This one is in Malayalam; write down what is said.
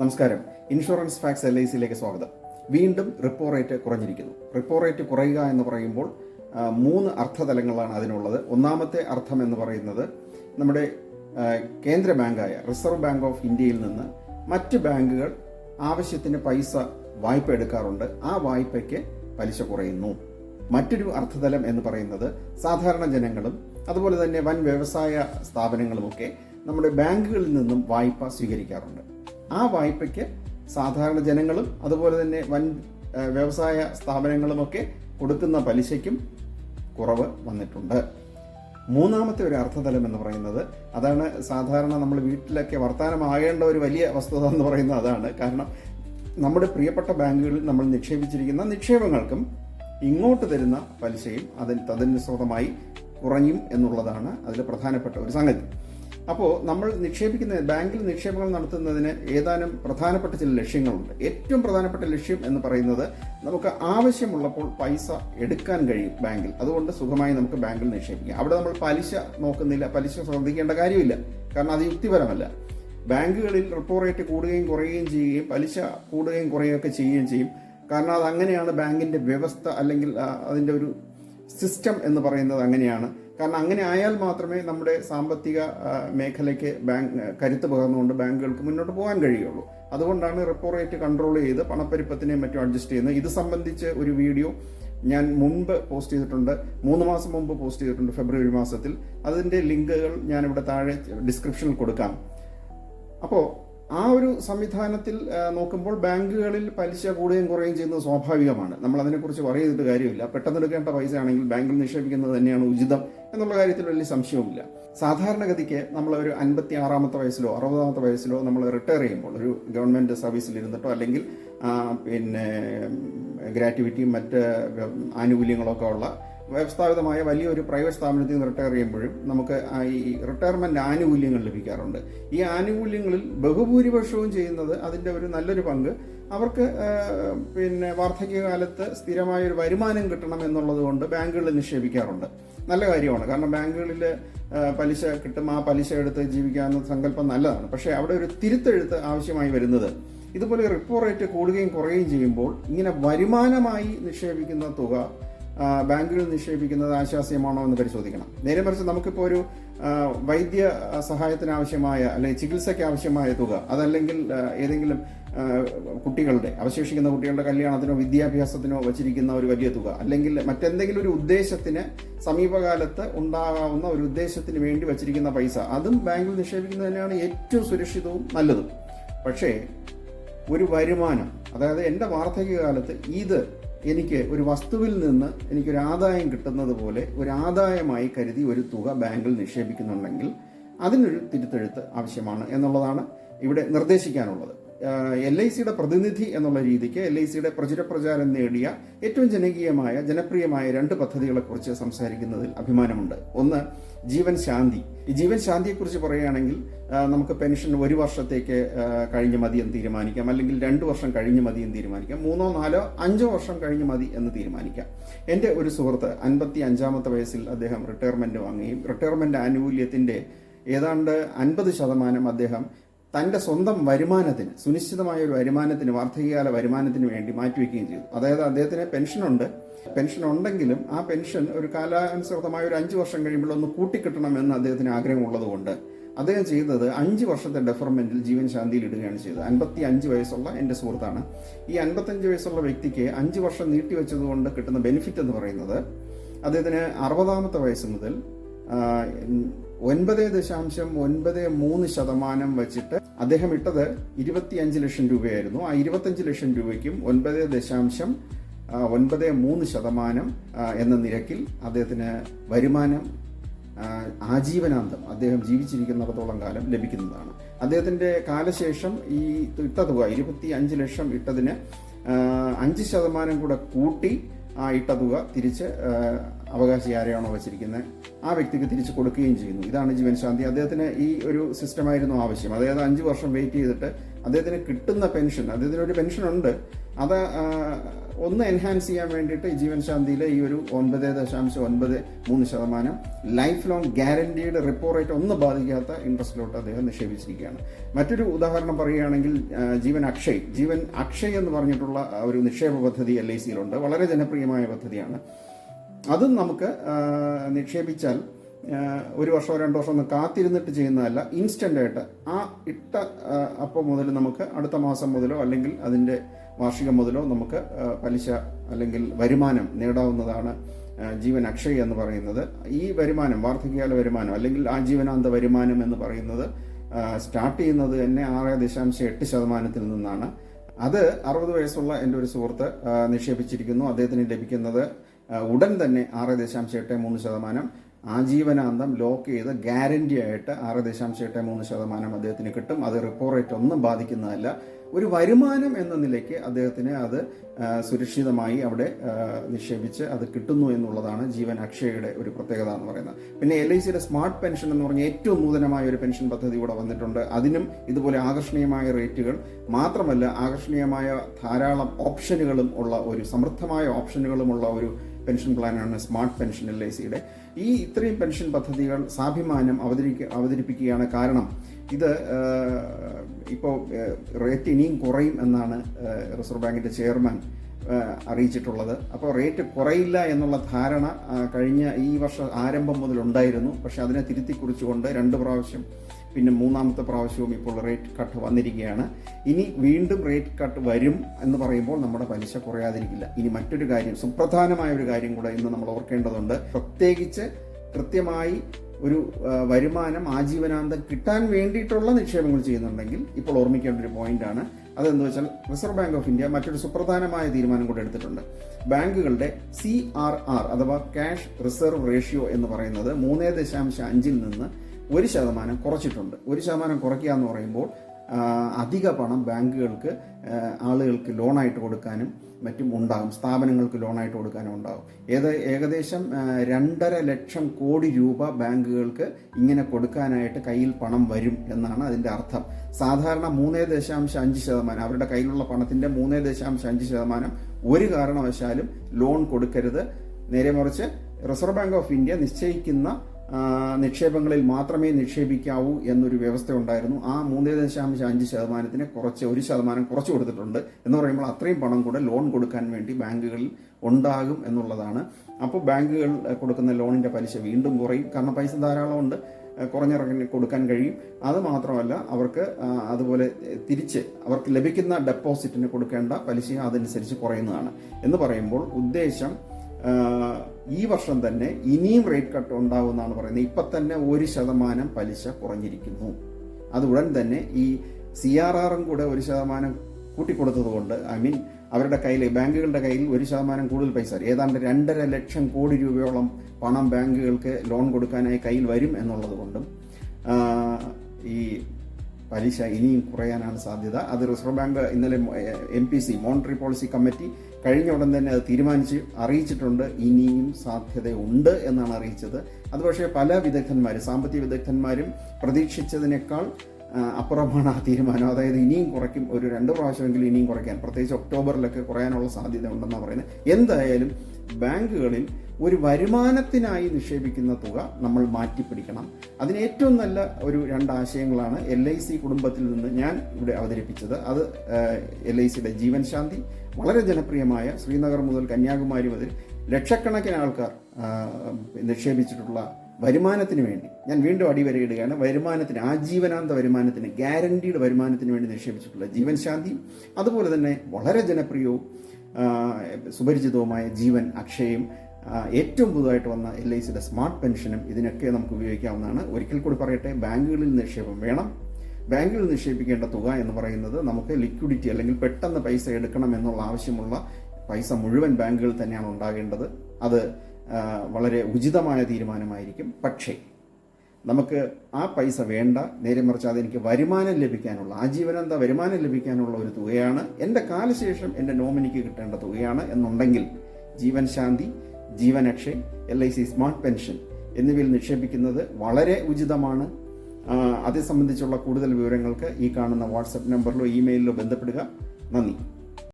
നമസ്കാരം. ഇൻഷുറൻസ് ഫാക്സ് എൽ ഐ സിയിലേക്ക് സ്വാഗതം. വീണ്ടും റിപ്പോ റേറ്റ് കുറഞ്ഞിരിക്കുന്നു. റിപ്പോ റേറ്റ് കുറയുക എന്ന് പറയുമ്പോൾ മൂന്ന് അർത്ഥതലങ്ങളാണ് അതിനുള്ളത്. ഒന്നാമത്തെ അർത്ഥം എന്ന് പറയുന്നത് നമ്മുടെ കേന്ദ്ര ബാങ്കായ റിസർവ് ബാങ്ക് ഓഫ് ഇന്ത്യയിൽ നിന്ന് മറ്റ് ബാങ്കുകൾ ആവശ്യത്തിന് പൈസ വായ്പ എടുക്കാറുണ്ട്. ആ വായ്പയ്ക്ക് പലിശ കുറയുന്നു. മറ്റൊരു അർത്ഥതലം എന്ന് പറയുന്നത് സാധാരണ ജനങ്ങളും അതുപോലെ തന്നെ വൻ വ്യവസായ സ്ഥാപനങ്ങളുമൊക്കെ നമ്മുടെ ബാങ്കുകളിൽ നിന്നും വായ്പ സ്വീകരിക്കാറുണ്ട്. ആ വായ്പയ്ക്ക് സാധാരണ ജനങ്ങളും അതുപോലെ തന്നെ വൻ വ്യവസായ സ്ഥാപനങ്ങളുമൊക്കെ കൊടുക്കുന്ന പലിശയ്ക്കും കുറവ് വന്നിട്ടുണ്ട്. മൂന്നാമത്തെ ഒരു അർത്ഥതലം എന്ന് പറയുന്നത് അതാണ് സാധാരണ നമ്മൾ വീട്ടിലൊക്കെ വർത്തമാനമാകേണ്ട ഒരു വലിയ വസ്തുത എന്ന് പറയുന്നത് അതാണ്. കാരണം നമ്മുടെ പ്രിയപ്പെട്ട ബാങ്കുകളിൽ നമ്മൾ നിക്ഷേപിച്ചിരിക്കുന്ന നിക്ഷേപങ്ങൾക്കും ഇങ്ങോട്ട് തരുന്ന പലിശയും അതിന് തദനുസൃതമായി കുറയും എന്നുള്ളതാണ് അതിൽ പ്രധാനപ്പെട്ട ഒരു സംഗതി. അപ്പോൾ നമ്മൾ നിക്ഷേപിക്കുന്ന ബാങ്കിൽ നിക്ഷേപങ്ങൾ നടത്തുന്നതിന് ഏതാനും പ്രധാനപ്പെട്ട ചില ലക്ഷ്യങ്ങളുണ്ട്. ഏറ്റവും പ്രധാനപ്പെട്ട ലക്ഷ്യം എന്ന് പറയുന്നത് നമുക്ക് ആവശ്യമുള്ളപ്പോൾ പൈസ എടുക്കാൻ കഴിയും ബാങ്കിൽ. അതുകൊണ്ട് സുഖമായി നമുക്ക് ബാങ്കിൽ നിക്ഷേപിക്കാം. അവിടെ നമ്മൾ പലിശ നോക്കുന്നില്ല പലിശ ശ്രദ്ധിക്കേണ്ട കാര്യമില്ല. കാരണം അത് യുക്തിപരമല്ല. ബാങ്കുകളിൽ റിപ്പോ റേറ്റ് കൂടുകയും കുറയുകയും ചെയ്യുകയും പലിശ കൂടുകയും കുറയുകയും ഒക്കെ ചെയ്യുകയും ചെയ്യും. കാരണം അത് അങ്ങനെയാണ് ബാങ്കിന്റെ വ്യവസ്ഥ അല്ലെങ്കിൽ അതിന്റെ ഒരു സിസ്റ്റം എന്ന് പറയുന്നത് അങ്ങനെയാണ്. കാരണം അങ്ങനെ ആയാൽ മാത്രമേ നമ്മുടെ സാമ്പത്തിക മേഖലയ്ക്ക് ബാങ്ക് കരുത്ത് പകർന്നുകൊണ്ട് ബാങ്കുകൾക്ക് മുന്നോട്ട് പോകാൻ കഴിയുള്ളൂ. അതുകൊണ്ടാണ് റിപ്പോ റേറ്റ് കൺട്രോൾ ചെയ്ത് പണപ്പെരുപ്പത്തിനെയും മറ്റും അഡ്ജസ്റ്റ് ചെയ്യുന്നത്. ഇത് സംബന്ധിച്ച് ഒരു വീഡിയോ ഞാൻ മുൻപ് പോസ്റ്റ് ചെയ്തിട്ടുണ്ട്. മൂന്ന് മാസം മുമ്പ് പോസ്റ്റ് ചെയ്തിട്ടുണ്ട് ഫെബ്രുവരി മാസത്തിൽ. അതിന്റെ ലിങ്കുകൾ ഞാൻ ഇവിടെ താഴെ ഡിസ്ക്രിപ്ഷനിൽ കൊടുക്കാം. അപ്പോൾ ആ ഒരു സംവിധാനത്തിൽ നോക്കുമ്പോൾ ബാങ്കുകളിൽ പലിശ കൂടുകയും കുറയുകയും ചെയ്യുന്നത് സ്വാഭാവികമാണ്. നമ്മൾ അതിനെക്കുറിച്ച് പറയരുത് കാര്യമില്ല. പെട്ടെന്ന് എടുക്കേണ്ട പൈസ ആണെങ്കിൽ ബാങ്കിൽ നിക്ഷേപിക്കുന്നത് തന്നെയാണ് ഉചിതം എന്നുള്ള കാര്യത്തിൽ വലിയ സംശയവുമില്ല. സാധാരണഗതിക്ക് നമ്മൾ ഒരു അൻപത്തി ആറാമത്തെ വയസ്സിലോ അറുപതാമത്തെ വയസ്സിലോ നമ്മൾ റിട്ടയർ ചെയ്യുമ്പോൾ ഒരു ഗവൺമെന്റ് സർവീസിൽ ഇരുന്നിട്ടോ അല്ലെങ്കിൽ പിന്നെ ഗ്രാറ്റുവിറ്റിയും മറ്റ് ആനുകൂല്യങ്ങളൊക്കെ ഉള്ള വ്യവസ്ഥാപിതമായ വലിയൊരു പ്രൈവറ്റ് സ്ഥാപനത്തിൽ നിന്ന് റിട്ടയർ ചെയ്യുമ്പോഴും നമുക്ക് ഈ റിട്ടയർമെന്റ് ആനുകൂല്യങ്ങൾ ലഭിക്കാറുണ്ട്. ഈ ആനുകൂല്യങ്ങളിൽ ബഹുഭൂരിപക്ഷവും ചെയ്യുന്നത് അതിന്റെ ഒരു നല്ലൊരു പങ്ക്. അവർക്ക് പിന്നെ വാർദ്ധക്യകാലത്ത് സ്ഥിരമായ ഒരു വരുമാനം കിട്ടണം എന്നുള്ളത് കൊണ്ട് ബാങ്കുകളിൽ നിക്ഷേപിക്കാറുണ്ട്. നല്ല കാര്യമാണ്. കാരണം ബാങ്കുകളിൽ പലിശ കിട്ടും. ആ പലിശ എടുത്ത് ജീവിക്കാമെന്ന സങ്കല്പം നല്ലതാണ്. പക്ഷേ അവിടെ ഒരു തിരുത്തെഴുത്ത് ആവശ്യമായി വരുന്നത്. ഇതുപോലെ റിപ്പോ റേറ്റ് കൂടുകയും കുറയുകയും ചെയ്യുമ്പോൾ ഇങ്ങനെ വരുമാനമായി നിക്ഷേപിക്കുന്ന തുക ആ, ബാങ്കുകളിൽ നിക്ഷേപിക്കുന്നത് ആശ്വാസ്യമാണോ എന്ന് പരിശോധിക്കണം. നേരെ മറിച്ച് നമുക്കിപ്പോൾ ഒരു വൈദ്യ സഹായത്തിന് ആവശ്യമായ അല്ലെങ്കിൽ ചികിത്സയ്ക്ക് ആവശ്യമായ തുക അതല്ലെങ്കിൽ ഏതെങ്കിലും കുട്ടികളുടെ അവശേഷിക്കുന്ന കുട്ടികളുടെ കല്യാണത്തിനോ വിദ്യാഭ്യാസത്തിനോ വച്ചിരിക്കുന്ന ഒരു വലിയ തുക അല്ലെങ്കിൽ മറ്റെന്തെങ്കിലും ഒരു ഉദ്ദേശത്തിന് സമീപകാലത്ത് ഉണ്ടാകാവുന്ന ഒരു ഉദ്ദേശത്തിന് വേണ്ടി വച്ചിരിക്കുന്ന പൈസ അതും ബാങ്കിൽ നിക്ഷേപിക്കുന്നത് തന്നെയാണ് ഏറ്റവും സുരക്ഷിതവും നല്ലതും. പക്ഷേ ഒരു വരുമാനം അതായത് എന്റെ വാർദ്ധക്യകാലത്ത് ഇത് എനിക്ക് ഒരു വസ്തുവിൽ നിന്ന് എനിക്കൊരു ആദായം കിട്ടുന്നത് പോലെ ഒരു ആദായമായി കരുതി ഒരു തുക ബാങ്കിൽ നിക്ഷേപിക്കുന്നുണ്ടെങ്കിൽ അതിനൊരു തിരുത്തെഴുത്ത് ആവശ്യമാണ് എന്നുള്ളതാണ് ഇവിടെ നിർദ്ദേശിക്കാനുള്ളത്. എൽ ഐ സിയുടെ പ്രതിനിധി എന്നുള്ള രീതിക്ക് എൽ ഐ സിയുടെ പ്രചുരപ്രചാരം നേടിയ ഏറ്റവും ജനകീയമായ ജനപ്രിയമായ രണ്ട് പദ്ധതികളെക്കുറിച്ച് സംസാരിക്കുന്നതിൽ അഭിമാനമുണ്ട്. ഒന്ന് ജീവൻ ശാന്തി. ഈ ജീവൻ ശാന്തിയെക്കുറിച്ച് പറയുകയാണെങ്കിൽ നമുക്ക് പെൻഷൻ ഒരു വർഷത്തേക്ക് കഴിഞ്ഞ് മതി എന്ന് തീരുമാനിക്കാം. അല്ലെങ്കിൽ രണ്ട് വർഷം കഴിഞ്ഞ് മതി എന്ന് തീരുമാനിക്കാം. മൂന്നോ നാലോ അഞ്ചോ വർഷം കഴിഞ്ഞ് മതി എന്ന് തീരുമാനിക്കാം. എന്റെ ഒരു സുഹൃത്ത് അൻപത്തി അഞ്ചാമത്തെ വയസ്സിൽ അദ്ദേഹം റിട്ടയർമെന്റ് വാങ്ങുകയും റിട്ടയർമെന്റ് ആനുകൂല്യത്തിന്റെ ഏതാണ്ട് അൻപത് ശതമാനം അദ്ദേഹം തന്റെ സ്വന്തം വരുമാനത്തിന് സുനിശ്ചിതമായ ഒരു വരുമാനത്തിന് വാർദ്ധക്യകാല വരുമാനത്തിന് വേണ്ടി മാറ്റിവെക്കുകയും ചെയ്തു. അതായത് അദ്ദേഹത്തിന് പെൻഷനുണ്ട്. പെൻഷൻ ഉണ്ടെങ്കിലും ആ പെൻഷൻ ഒരു കാലാനുസൃതമായ ഒരു അഞ്ച് വർഷം കഴിയുമ്പോൾ ഒന്ന് കൂട്ടിക്കിട്ടണമെന്ന് അദ്ദേഹത്തിന് ആഗ്രഹമുള്ളതുകൊണ്ട് അദ്ദേഹം ചെയ്തത് അഞ്ച് വർഷത്തെ ഡെഫർമെന്റിൽ ജീവൻ ശാന്തിയിൽ ഇടുകയാണ് ചെയ്തത്. അൻപത്തി അഞ്ച് വയസ്സുള്ള എന്റെ സുഹൃത്താണ്. ഈ അൻപത്തഞ്ച് വയസ്സുള്ള വ്യക്തിക്ക് അഞ്ച് വർഷം നീട്ടിവെച്ചതുകൊണ്ട് കിട്ടുന്ന ബെനിഫിറ്റ് എന്ന് പറയുന്നത് അദ്ദേഹത്തിന് അറുപതാമത്തെ വയസ്സ് മുതൽ ഒൻപത് ദശാംശം ഒൻപത് മൂന്ന് ശതമാനം വെച്ചിട്ട് അദ്ദേഹം ഇട്ടത് ഇരുപത്തിയഞ്ച് ലക്ഷം രൂപയായിരുന്നു. ആ ഇരുപത്തഞ്ച് ലക്ഷം രൂപയ്ക്കും ഒൻപത് ദശാംശം ഒൻപത് മൂന്ന് ശതമാനം എന്ന നിരക്കിൽ അദ്ദേഹത്തിന് വരുമാനം ആജീവനാന്തം അദ്ദേഹം ജീവിച്ചിരിക്കുന്നിടത്തോളം കാലം ലഭിക്കുന്നതാണ്. അദ്ദേഹത്തിന്റെ കാലശേഷം ഈ ഇട്ട തുക ഇരുപത്തി അഞ്ച് ലക്ഷം ഇട്ടതിന് അഞ്ച് ശതമാനം കൂടെ കൂട്ടി ആ ഇട്ട തുക തിരിച്ച് അവകാശി ആരെയാണോ വച്ചിരിക്കുന്നത് ആ വ്യക്തിക്ക് തിരിച്ചു കൊടുക്കുകയും ചെയ്യുന്നു. ഇതാണ് ജീവൻ ശാന്തി അദ്ദേഹത്തിന് ഈ ഒരു സിസ്റ്റമായിരുന്നു ആവശ്യം. അതായത് അഞ്ച് വർഷം വെയിറ്റ് ചെയ്തിട്ട് അദ്ദേഹത്തിന് കിട്ടുന്ന പെൻഷൻ അദ്ദേഹത്തിന് ഒരു പെൻഷൻ ഉണ്ട്. അത് ഒന്ന് എൻഹാൻസ് ചെയ്യാൻ വേണ്ടിയിട്ട് ജീവൻ ശാന്തിയിലെ ഈ ഒരു ഒൻപത് ദശാംശം ഒൻപത് മൂന്ന് ശതമാനം life long guaranteed repo rate ഒന്നും ബാധിക്കാത്ത ഇൻട്രസ്റ്റിലോട്ട് അദ്ദേഹം നിക്ഷേപിച്ചിരിക്കുകയാണ്. മറ്റൊരു ഉദാഹരണം പറയുകയാണെങ്കിൽ ജീവൻ അക്ഷയ്. ജീവൻ അക്ഷയ് എന്ന് പറഞ്ഞിട്ടുള്ള ഒരു നിക്ഷേപ പദ്ധതി എൽ ഐ സിയിലുണ്ട് വളരെ ജനപ്രിയമായ പദ്ധതിയാണ്. അതും നമുക്ക് നിക്ഷേപിച്ചാൽ ഒരു വർഷമോ രണ്ടോ വർഷമോ ഒന്നും കാത്തിരുന്നിട്ട് ചെയ്യുന്നതല്ല ഇൻസ്റ്റന്റ് ആയിട്ട് ആ ഇട്ട അപ്പോൾ അപ്പം മുതൽ നമുക്ക് അടുത്ത മാസം മുതലോ അല്ലെങ്കിൽ അതിന്റെ വാർഷികം മുതലോ നമുക്ക് പലിശ അല്ലെങ്കിൽ വരുമാനം നേടാവുന്നതാണ് ജീവൻ അക്ഷയ എന്ന് പറയുന്നത്. ഈ വരുമാനം വാർദ്ധക്യകാല വരുമാനം അല്ലെങ്കിൽ ആ ജീവനാന്ത വരുമാനം എന്ന് പറയുന്നത് സ്റ്റാർട്ട് ചെയ്യുന്നത് തന്നെ ആറ് ദശാംശം എട്ട് ശതമാനത്തിൽ നിന്നാണ്. അത് അറുപത് വയസ്സുള്ള എന്റെ ഒരു സുഹൃത്ത് നിക്ഷേപിച്ചിരിക്കുന്നു. അദ്ദേഹത്തിന് ലഭിക്കുന്നത് ഉടൻ തന്നെ ആറ് ദശാംശം എട്ട് മൂന്ന് ശതമാനം ആജീവനാന്തം ലോക്ക് ചെയ്ത് ഗ്യാരണ്ടി ആയിട്ട് ആറ് ദശാംശം എട്ട് മൂന്ന് ശതമാനം അദ്ദേഹത്തിന് കിട്ടും. അത് റിപ്പോ റേറ്റ് ഒന്നും ബാധിക്കുന്നതല്ല. ഒരു വരുമാനം എന്ന നിലയ്ക്ക് അദ്ദേഹത്തിന് അത് സുരക്ഷിതമായി അവിടെ നിക്ഷേപിച്ച് അത് കിട്ടുന്നു എന്നുള്ളതാണ് ജീവൻ അക്ഷയയുടെ ഒരു പ്രത്യേകത എന്ന് പറയുന്നത്. പിന്നെ എൽ ഐ സിയുടെ സ്മാർട്ട് പെൻഷൻ എന്ന് പറഞ്ഞ ഏറ്റവും നൂതനമായ ഒരു പെൻഷൻ പദ്ധതി ഇവിടെ വന്നിട്ടുണ്ട്. അതിനും ഇതുപോലെ ആകർഷണീയമായ റേറ്റുകൾ മാത്രമല്ല ആകർഷണീയമായ ധാരാളം ഓപ്ഷനുകളും ഉള്ള ഒരു സമൃദ്ധമായ ഓപ്ഷനുകളുമുള്ള ഒരു പെൻഷൻ പ്ലാനാണ് സ്മാർട്ട് പെൻഷൻ എൽ ഐ സിയുടെ. ഈ ഇത്രയും പെൻഷൻ പദ്ധതികൾ സാഭിമാനം അവതരിക്ക അവതരിപ്പിക്കുകയാണ് കാരണം ഇത് ഇപ്പോൾ റേറ്റ് ഇനിയും കുറയും എന്നാണ് റിസർവ് ബാങ്കിന്റെ ചെയർമാൻ അറിയിച്ചിട്ടുള്ളത്. അപ്പോൾ റേറ്റ് കുറയില്ല എന്നുള്ള ധാരണ കഴിഞ്ഞ ഈ വർഷം ആരംഭം മുതൽ ഉണ്ടായിരുന്നു. പക്ഷെ അതിനെ തിരുത്തി കുറിച്ചുകൊണ്ട് രണ്ട് പ്രാവശ്യം പിന്നെ മൂന്നാമത്തെ പ്രാവശ്യവും ഇപ്പോൾ റേറ്റ് കട്ട് വന്നിരിക്കുകയാണ്. ഇനി വീണ്ടും റേറ്റ് കട്ട് വരും എന്ന് പറയുമ്പോൾ നമ്മുടെ പലിശ കുറയാതിരിക്കില്ല. ഇനി മറ്റൊരു കാര്യം സുപ്രധാനമായ ഒരു കാര്യം കൂടെ ഇന്ന് നമ്മൾ ഓർക്കേണ്ടതുണ്ട്. പ്രത്യേകിച്ച് കൃത്യമായി ഒരു വരുമാനം ആജീവനാന്തം കിട്ടാൻ വേണ്ടിയിട്ടുള്ള നിക്ഷേപങ്ങൾ ചെയ്യുന്നുണ്ടെങ്കിൽ ഇപ്പോൾ ഓർമ്മിക്കേണ്ട ഒരു പോയിന്റ് പോയിന്റാണ്. അതെന്താ വെച്ചാൽ റിസർവ് ബാങ്ക് ഓഫ് ഇന്ത്യ മറ്റൊരു സുപ്രധാനമായ തീരുമാനം കൂടെ എടുത്തിട്ടുണ്ട്. ബാങ്കുകളുടെ സി ആർ ആർ അഥവാ ക്യാഷ് റിസർവ് റേഷ്യോ എന്ന് പറയുന്നത് മൂന്നേ ദശാംശം അഞ്ചിൽ നിന്ന് ഒരു ശതമാനം കുറച്ചിട്ടുണ്ട്. ഒരു ശതമാനം കുറയ്ക്കുക എന്ന് പറയുമ്പോൾ അധിക പണം ബാങ്കുകൾക്ക് ആളുകൾക്ക് ലോണായിട്ട് കൊടുക്കാനും മറ്റും ഉണ്ടാകും. സ്ഥാപനങ്ങൾക്ക് ലോണായിട്ട് കൊടുക്കാനും ഉണ്ടാകും. ഏത് ഏകദേശം രണ്ടര ലക്ഷം കോടി രൂപ ബാങ്കുകൾക്ക് ഇങ്ങനെ കൊടുക്കാനായിട്ട് കയ്യിൽ പണം വരും എന്നാണ് അതിന്റെ അർത്ഥം. സാധാരണ മൂന്നേ ദശാംശം അഞ്ച് ശതമാനം അവരുടെ കയ്യിലുള്ള പണത്തിന്റെ മൂന്നേ ദശാംശം അഞ്ച് ശതമാനം ഒരു കാരണവശാലും ലോൺ കൊടുക്കരുത്. നേരെ മറിച്ച് റിസർവ് ബാങ്ക് ഓഫ് ഇന്ത്യ നിശ്ചയിക്കുന്ന നിക്ഷേപങ്ങളിൽ മാത്രമേ നിക്ഷേപിക്കാവൂ എന്നൊരു വ്യവസ്ഥ ഉണ്ടായിരുന്നു ആ മൂന്ന് ദശാംശം അഞ്ച് ശതമാനത്തിന് കുറച്ച് ഒരു ശതമാനം കുറച്ച് കൊടുത്തിട്ടുണ്ട് എന്ന് പറയുമ്പോൾ അത്രയും പണം കൂടെ ലോൺ കൊടുക്കാൻ വേണ്ടി ബാങ്കുകളിൽ ഉണ്ടാകും എന്നുള്ളതാണ്. അപ്പോൾ ബാങ്കുകൾ കൊടുക്കുന്ന ലോണിന്റെ പലിശ വീണ്ടും കുറയും. കാരണം പൈസ ധാരാളമുണ്ട് കുറഞ്ഞിറങ്ങി കൊടുക്കാൻ കഴിയും. അത് മാത്രമല്ല അവർക്ക് അതുപോലെ തിരിച്ച് അവർക്ക് ലഭിക്കുന്ന ഡെപ്പോസിറ്റിന് കൊടുക്കേണ്ട പലിശ അതനുസരിച്ച് കുറയുന്നതാണ്. എന്ന് പറയുമ്പോൾ ഉദ്ദേശം ഈ വർഷം തന്നെ ഇനിയും റേറ്റ് കട്ട് ഉണ്ടാവുമെന്നാണ് പറയുന്നത്. ഇപ്പം തന്നെ ഒരു ശതമാനം പലിശ കുറഞ്ഞിരിക്കുന്നു. അത് ഉടൻ തന്നെ ഈ സി ആർ ആറും കൂടെ ഒരു ശതമാനം കൂട്ടിക്കൊടുത്തതുകൊണ്ട് ഐ മീൻ അവരുടെ കയ്യിൽ ബാങ്കുകളുടെ കയ്യിൽ ഒരു ശതമാനം കൂടുതൽ പൈസ ഏതാണ്ട് രണ്ടര ലക്ഷം കോടി രൂപയോളം പണം ബാങ്കുകൾക്ക് ലോൺ കൊടുക്കാനായി കയ്യിൽ വരും എന്നുള്ളത് കൊണ്ടും ഈ പലിശ ഇനിയും കുറയാനാണ് സാധ്യത. അത് റിസർവ് ബാങ്ക് ഇന്നലെ M P C monetary policy committee കഴിഞ്ഞ ഉടൻ തന്നെ അത് തീരുമാനിച്ച് അറിയിച്ചിട്ടുണ്ട്. ഇനിയും സാധ്യതയുണ്ട് എന്നാണ് അറിയിച്ചത്. അത് പക്ഷേ പല വിദഗ്ധന്മാരും സാമ്പത്തിക വിദഗ്ധന്മാരും പ്രതീക്ഷിച്ചതിനേക്കാൾ അപ്പുറമാണ് ആ തീരുമാനം. അതായത് ഇനിയും കുറയ്ക്കും ഒരു രണ്ട് പ്രാവശ്യമെങ്കിലും ഇനിയും കുറയ്ക്കാൻ. പ്രത്യേകിച്ച് ഒക്ടോബറിലൊക്കെ കുറയാനുള്ള സാധ്യത ഉണ്ടെന്നാണ് പറയുന്നത്. എന്തായാലും ബാങ്കുകളിൽ ഒരു വരുമാനത്തിനായി നിക്ഷേപിക്കുന്ന തുക നമ്മൾ മാറ്റിപ്പിടിക്കണം. അതിന് ഏറ്റവും നല്ല ഒരു രണ്ട് ആശയങ്ങളാണ് എൽ ഐ സി കുടുംബത്തിൽ നിന്ന് ഞാൻ ഇവിടെ അവതരിപ്പിച്ചത്. അത് എൽ ഐ സിയുടെ ജീവൻ ശാന്തി വളരെ ജനപ്രിയമായ ശ്രീനഗർ മുതൽ കന്യാകുമാരി മുതൽ ലക്ഷക്കണക്കിന് ആൾക്കാർ നിക്ഷേപിച്ചിട്ടുള്ള വരുമാനത്തിന് വേണ്ടി. ഞാൻ വീണ്ടും അടിവരയിടുകയാണ് വരുമാനത്തിന് ആജീവനാന്ത വരുമാനത്തിന് ഗ്യാരണ്ടീഡ് വരുമാനത്തിന് വേണ്ടി നിക്ഷേപിച്ചിട്ടുള്ള ജീവൻ ശാന്തിയും അതുപോലെ തന്നെ വളരെ ജനപ്രിയവും സുപരിചിതവുമായ ജീവൻ അക്ഷയും ഏറ്റവും പുതുതായിട്ട് വന്ന എൽ ഐ സിയുടെ സ്മാർട്ട് പെൻഷനും ഇതിനൊക്കെ നമുക്ക് ഉപയോഗിക്കാവുന്നതാണ്. ഒരിക്കൽ കൂടി പറയട്ടെ ബാങ്കുകളിൽ നിക്ഷേപം വേണം. ബാങ്കിൽ നിക്ഷേപിക്കേണ്ട തുക എന്ന് പറയുന്നത് നമുക്ക് ലിക്വിഡിറ്റി അല്ലെങ്കിൽ പെട്ടെന്ന് പൈസ എടുക്കണം എന്നുള്ള ആവശ്യമുള്ള പൈസ മുഴുവൻ ബാങ്കുകളിൽ തന്നെയാണ് ഉണ്ടാകേണ്ടത്. അത് വളരെ ഉചിതമായ തീരുമാനമായിരിക്കും. പക്ഷേ നമുക്ക് ആ പൈസ വേണ്ട. നേരെ മറിച്ച് അതെനിക്ക് വരുമാനം ലഭിക്കാനുള്ള ആജീവനാന്ത വരുമാനം ലഭിക്കാനുള്ള ഒരു തുകയാണ് എന്റെ കാലശേഷം എന്റെ നോമിനിക്ക് കിട്ടേണ്ട തുകയാണ് എന്നുണ്ടെങ്കിൽ Jeevan Shanti Jeevan Akshay L I C smart pension എന്നിവയിൽ നിക്ഷേപിക്കുന്നത് വളരെ ഉചിതമാണ്. അതേ സംബന്ധിച്ചുള്ള കൂടുതൽ വിവരങ്ങൾക്ക് ഈ കാണുന്ന വാട്സപ്പ് നമ്പറിലോ ഇമെയിലിലോ ബന്ധപ്പെടുക. നന്ദി.